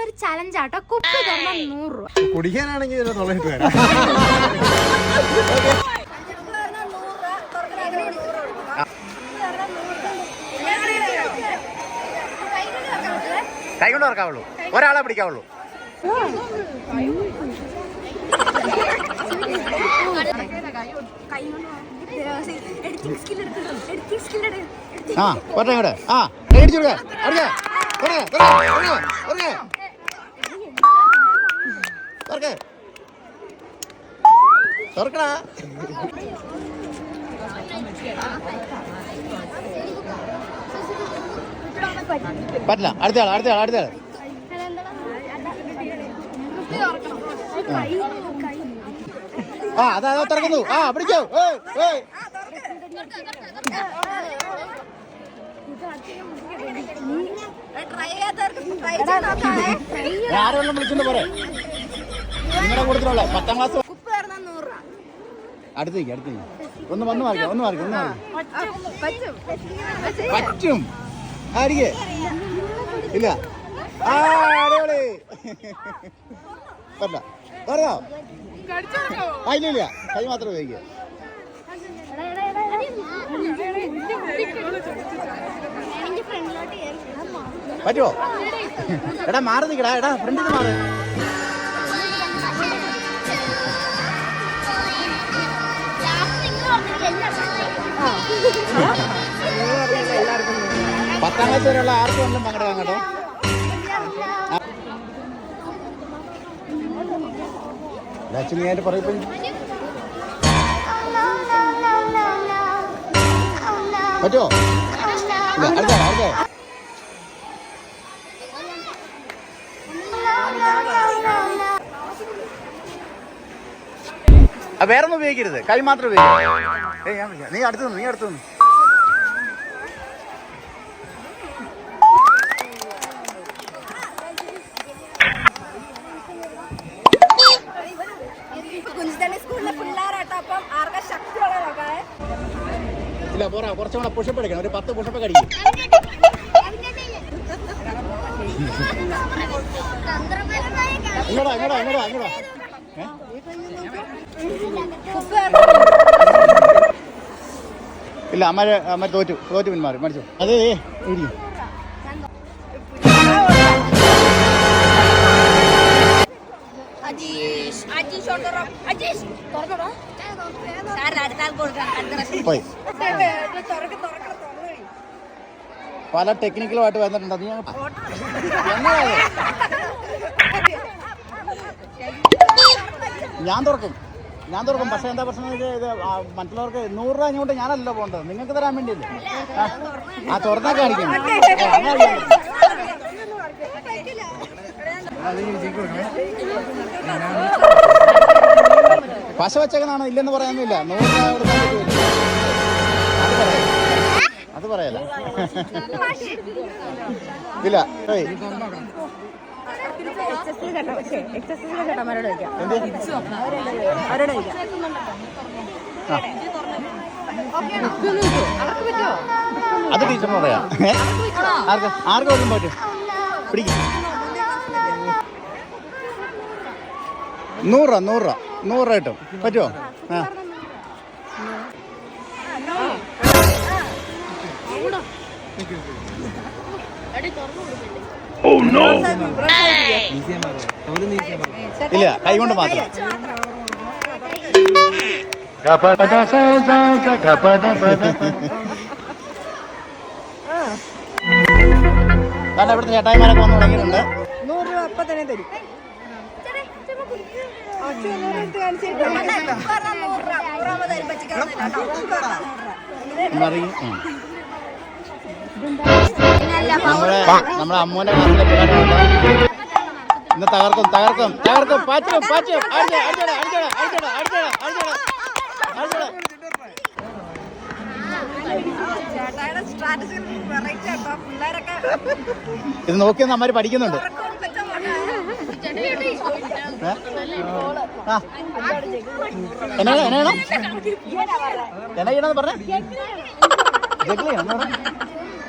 ഇന്നൊരു ചലഞ്ച് ആട്ടോ. കുപ്പി തുറന്ന നൂറ് രൂപ. കുടിക്കാനാണെങ്കിൽ കൈകൊണ്ട് ഇറക്കാവുള്ളൂ ഒരാളെ പിടിക്കാവുള്ളൂ. ആ പറഞ്ഞ ഇങ്ങോട്ട്. ആ കൈ അടിച്ചു കൊടുക്ക അടിക്ക തുറക്ക്. തുറക്കണ പറ്റില്ല. അടുത്ത ആൾ അടുത്ത ആൾ അടുത്ത ആൾ ആ അതാ അതാ തുറക്കുന്നു. ആ പിടിക്കോ. ആരെല്ലാം വിളിച്ചോണ്ട് പോരെ നിങ്ങളുടെ കൂട്ടത്തിലുള്ള പത്താം ക്ലാസ് അടുത്തേക്ക് അടുത്തേക്ക്. ഒന്ന് വന്ന് മാറിക്കാം ഒന്ന് മാറിക്കാം ഒന്ന് മാറിക്കാം. പറ്റും. ആരിക്കേ? ഇല്ല. ആ അടിപൊളി. പറ്റില്ല പറഞ്ഞോ ആ ഇല്ല ഇല്ല കൈ മാത്രം ഉപയോഗിക്കുക പറ്റുമോ എടാ മാറി നിൽക്കടാ. എടാ ഫ്രണ്ടിൽ നിന്ന് മാറ്. വരെയുള്ള ആർക്കും ഒന്നും പങ്കെടുക്കാം കേട്ടോ ലക്ഷ്മി ആയിട്ട് പറയപ്പോ പറ്റുമോ അടുത്ത വേറൊന്നും ഉപയോഗിക്കരുത്. കൈ മാത്രം ഉപയോഗിക്കുക ഏ ഞാൻ. നീ അടുത്ത് നീ അടുത്ത് പോരാ കുറച്ചും കൂടെ പുഷപ്പ് എടുക്കണം. ഒരു പത്ത് പുഷപ്പ് കടിക്കും ഇങ്ങോട്ടാ ഇങ്ങോട്ടാ ഇങ്ങോട്ടാ ഏ? ഇല്ല അമ്മ അമ്മ തോറ്റു. തോറ്റു പിന്മാറി. മടിച്ചു. അതെ ഇരി അജീഷ് അജീഷ് ഓർഡറോ അജീഷ്. തുറക്കണോ സാറിന് അടുത്ത ആൾക്ക് കൊടുക്കാം അടുത്ത പ്രാവശ്യം. പോയി. പല ടെക്നിക്കലുമായിട്ട് വന്നിട്ടുണ്ട്. അത് ഞാൻ? ഞാൻ തുറക്കും. ഞാൻ തുറക്കും. പക്ഷെ എന്താ പ്രശ്നം ഇത് മറ്റുള്ളവർക്ക് നൂറ് രൂപ ഇങ്ങോട്ട് ഞാനല്ല പോകേണ്ടത്. നിങ്ങൾക്ക് തരാൻ വേണ്ടിയല്ലേ? ആ, തുറന്നാ ചെയ്യാം. പശ വെച്ചേക്കനാണ് ഇല്ലെന്ന് പറയാനൊന്നുമില്ല. നൂറ് രൂപ കൊടുക്കാൻ പറ്റുമല്ലോ പറയല. ഇല്ല അത് ടീച്ചറിന് പറയാം. ആർക്കും? വരും പറ്റും? പിടിക്കും. നൂറ് രൂപ നൂറ് രൂപ. നൂറ് രൂപ കിട്ടും. പറ്റുമോ ആ. ഇല്ല കൈ കൊണ്ട് മാത്രം. കാരണം ഇവിടുത്തെ ചേട്ടായിമാരൊക്കെ വന്ന് തുടങ്ങിയിട്ടുണ്ട്. നൂറ് രൂപ അപ്പൊ തന്നെ തരും. ഉം. നമ്മുടെ നമ്മുടെ അമ്മൂന്റെ ക്ലാസ്സിലെ പിള്ളേരുണ്ട് ഇന്ന് തകർക്കും തകർക്കും തകർക്കും. പാച്ചും ഇത് നോക്കി നമ്മര് പഠിക്കുന്നുണ്ട്. എന്നാണ് എന്നാണ് എന്നാ എന്നാ ചെയ്യണം? എന്നാ ചെയ്യണമെന്ന് പറഞ്ഞേ? ജഗ്ലി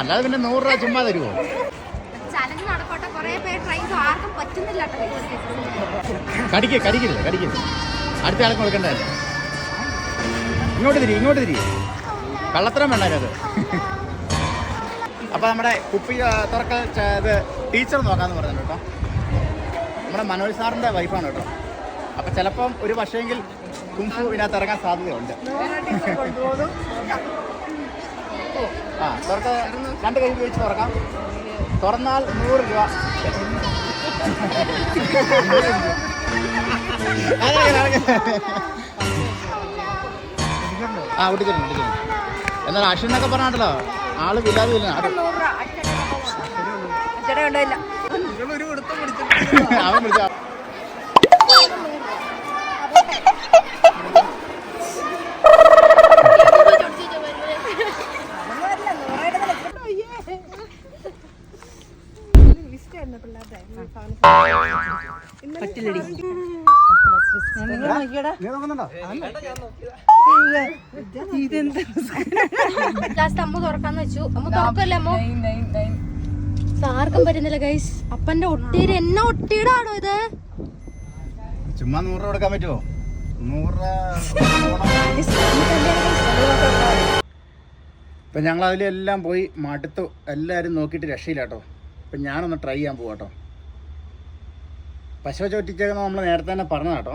അല്ലാതെ പിന്നെ നൂറ് രൂപ ചുമ്മാ തരുമോ ചലഞ്ച് നടക്കട്ടെ. കൊറേ പേര് ട്രൈ ചെയ്തു. ആർക്കും പറ്റുന്നില്ല കടിക്കില്ല കടിക്കില്ല അടുത്ത ആൾക്ക് കൊടുക്കണ്ടല്ലേ ഇങ്ങോട്ട് തിരി ഇങ്ങോട്ട് തിരി. കള്ളത്തരം വേണ്ട അതിനകത്ത്. അപ്പോൾ നമ്മുടെ കുപ്പി തുറക്ക തുറക്കൽ ഇത് ടീച്ചർ നോക്കാന്ന് പറഞ്ഞു കേട്ടോ. നമ്മുടെ മനോജ് സാറിന്റെ വൈഫാണ് കേട്ടോ. അപ്പോൾ ചിലപ്പം ഒരു പക്ഷേങ്കിൽ കുംഫു ഇതിനകത്ത് ഇറങ്ങാൻ സാധ്യതയുണ്ട്. ആ തുറക്ക രണ്ട് കൈ ഉപയോഗിച്ച് തുറക്കാം. തുറന്നാൽ നൂറ് രൂപ. ആ എന്നാൽ അശ്വിൻ എന്നൊക്കെ പറഞ്ഞാട്ടല്ലോ ആൾ വില്ലാതെ അവൻ വിളിച്ച നീ നോക്കുന്നുണ്ടോ? ലാസ്റ്റ് അമ്മ തുറക്കാന്ന് വെച്ചു. അമ്മ തുറക്കല്ലേ അമ്മ? ഇത് ആർക്കും പറ്റുന്നില്ല ഗൈസ് അപ്പന്റെ ഒട്ടീര് എന്നെ ഒട്ടിയിടാണോ ഇത്? ചുമ്മാ നൂറ് രൂപ കൊടുക്കാൻ പറ്റുമോ നൂറ് ഇപ്പൊ ഞങ്ങൾ അതിലെല്ലാം പോയി മടുത്തു. എല്ലാരും നോക്കിയിട്ട് രക്ഷയില്ല കേട്ടോ ഇപ്പം ഞാനൊന്ന് ട്രൈ ചെയ്യാൻ പോവാട്ടോ. പശു ചോറ്റിച്ചേക്കുന്ന നമ്മൾ നേരത്തെ തന്നെ പറഞ്ഞ കേട്ടോ